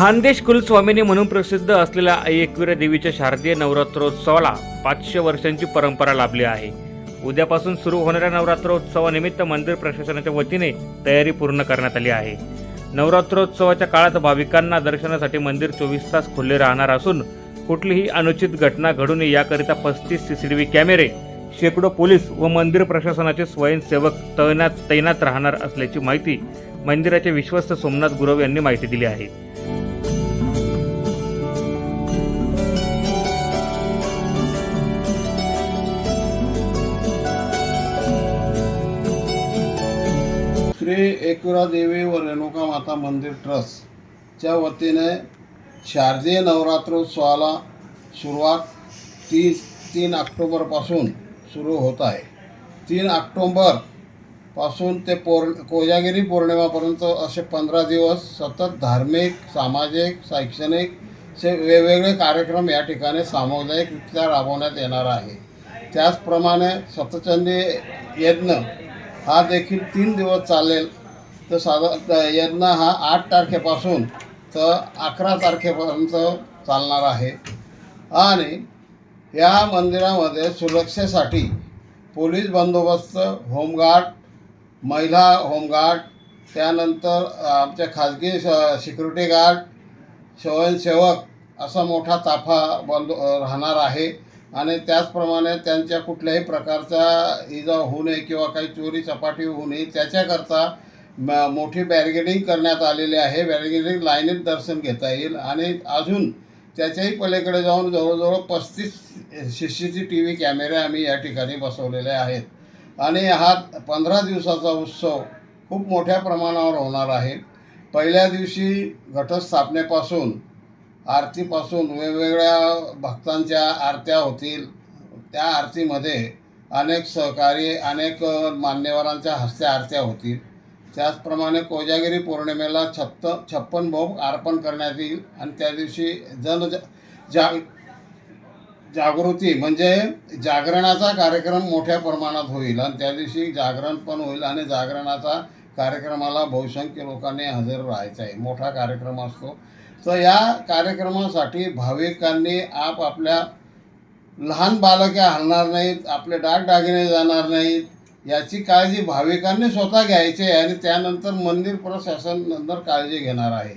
खानदेश कुलस्वामिनी म्हणून प्रसिद्ध असलेल्या आई एकविरा देवीच्या शारदीय नवरात्रोत्सवाला पाचशे वर्षांची परंपरा लाभली आहे. उद्यापासून सुरू होणाऱ्या नवरात्रोत्सवानिमित्त मंदिर प्रशासनाच्या वतीने तयारी पूर्ण करण्यात आली आहे. नवरात्रोत्सवाच्या काळात भाविकांना दर्शनासाठी मंदिर चोवीस तास खुले राहणार असून कुठलीही अनुचित घटना घडू नये याकरिता पस्तीस सीसीटीव्ही कॅमेरे शेकडो पोलीस व मंदिर प्रशासनाचे स्वयंसेवक तैनात तैनात राहणार असल्याची माहिती मंदिराचे विश्वस्त सोमनाथ गुरव यांनी माहिती दिली आहे. श्री एकुरा देवी व रेणुका माता मंदिर ट्रस्टच्या वतीने शारदीय नवरात्रोत्सवाला सुरुवात तीस तीन ऑक्टोबरपासून सुरू होत आहे. तीन ऑक्टोंबरपासून ते पौर कोजागिरी पौर्णिमापर्यंत असे पंधरा दिवस सतत धार्मिक सामाजिक शैक्षणिक से वेगवेगळे कार्यक्रम या ठिकाणी सामुदायिकरित्या राबवण्यात येणार आहे. त्याचप्रमाणे सतचंदी यज्ञ हा देखील तीन दिवस चालेल. तर साधा यज्ञ हा आठ तारखेपासून तर अकरा तारखेपर्यंत चालणार आहे. आणि या मंदिरामध्ये सुरक्षेसाठी पोलीस बंदोबस्त होमगार्ड महिला होमगार्ड त्यानंतर आमच्या खाजगी सिक्युरिटी गार्ड स्वयंसेवक असा मोठा ताफा बंद राहणार आहे. आणि त्याचप्रमाणे त्यांच्या कुठल्याही प्रकारचा इजा होऊ नये किंवा काही चोरी चपाटी होऊ नये त्याच्याकरता म मोठी बॅरिगेडिंग करण्यात आलेली आहे. बॅरिगेडिंग लाईनीत दर्शन घेता येईल. आणि अजून त्याच्याही पलीकडे जाऊन जवळजवळ पस्तीस C C C T V कॅमेरे आम्ही या ठिकाणी बसवलेले आहेत. आणि हा पंधरा दिवसाचा उत्सव खूप मोठ्या प्रमाणावर होणार आहे. पहिल्या दिवशी घटस्थापनेपासून आरतीपासून वेगवेगळ्या भक्तांच्या आरत्या होतील. त्या आरतीमध्ये अनेक सहकारी अनेक मान्यवरांच्या हस्ते आरत्या होतील. त्याचप्रमाणे कोजागिरी पौर्णिमेला छत्त छप्पन भोग अर्पण करण्यात येईल आणि त्या दिवशी जन जा जागृती म्हणजे जागरणाचा कार्यक्रम मोठ्या प्रमाणात होईल आणि त्या दिवशी जागरण पण होईल आणि जागरणाचा कार्यक्रमाला बहुसंख्य लोकांनी हजर राहायचं आहे. मोठा कार्यक्रम असतो. तर या कार्यक्रमासाठी भाविकांनी आपापल्या लहान बालक्या हलणार नाहीत आपले दागदागिने जाणार नाहीत याची काळजी भाविकांनी स्वतः घ्यायची आहे आणि त्यानंतर मंदिर प्रशासन नंतर काळजी घेणार आहे.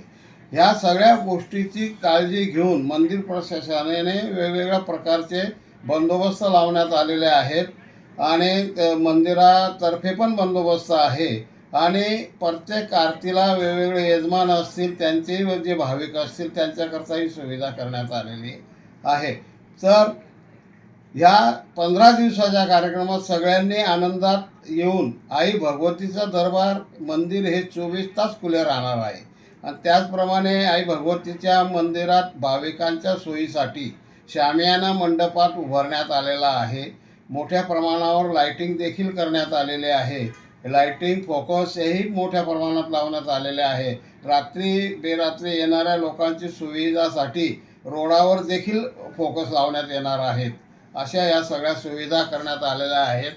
ह्या सगळ्या गोष्टीची काळजी घेऊन मंदिर प्रशासनाने वेगवेगळ्या प्रकारचे बंदोबस्त लावण्यात आलेले आहेत आणि मंदिरातर्फे पण बंदोबस्त आहे. आणि प्रत्येक आरतीला वेगवेगळे यजमान असतील त्यांचेही जे भाविक असतील त्यांच्याकरताही सुविधा करण्यात आलेली आहे. तर ह्या पंधरा दिवसाच्या कार्यक्रमात सगळ्यांनी आनंदात येऊन आई भगवतीचा दरबार मंदिर हे चोवीस तास खुले राहणार आहे. आणि त्याचप्रमाणे आई भगवतीच्या मंदिरात भाविकांच्या सोयीसाठी शामियाना मंडपात उभारण्यात आलेला आहे. मोठ्या प्रमाणावर लाईटिंग देखील करण्यात आलेले आहे. लाईटिंग फोकस हेही मोठ्या प्रमाणात लावण्यात आलेले आहे. रात्री बेरात्री येणाऱ्या लोकांची सुविधासाठी रोडावर देखील फोकस लावण्यात येणार आहेत. अशा या सगळ्या सुविधा करण्यात आलेल्या आहेत.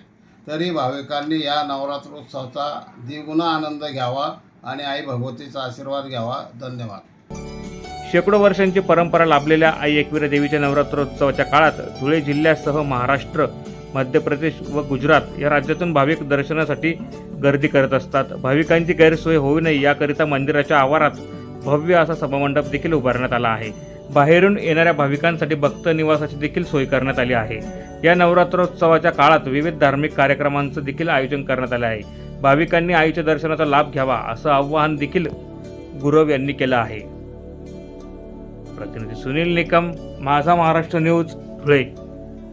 तरी भाविकांनी या नवरात्रोत्सवाचा द्विगुणा आनंद घ्यावा आणि आई भगवतीचा आशीर्वाद घ्यावा. धन्यवाद. शेकडो वर्षांची परंपरा लाभलेल्या आई एकविरा देवीच्या नवरात्रोत्सवाच्या काळात धुळे जिल्ह्यासह महाराष्ट्र मध्य प्रदेश व गुजरात या राज्यातून भाविक दर्शनासाठी गर्दी करत असतात. भाविकांची गैरसोय होऊ नये याकरिता मंदिराच्या आवारात भव्य असा सभामंडप देखील उभारण्यात आला आहे. बाहेरून येणाऱ्या भाविकांसाठी भक्त निवासाची देखील सोय करण्यात आली आहे. या नवरात्रोत्सवाच्या काळात विविध धार्मिक कार्यक्रमांचं देखील आयोजन करण्यात आलं आहे. भाविकांनी आईच्या दर्शनाचा लाभ घ्यावा असं आवाहन देखील गुरव यांनी केलं आहे. प्रतिनिधी सुनील निकम माझा महाराष्ट्र न्यूज धुळे.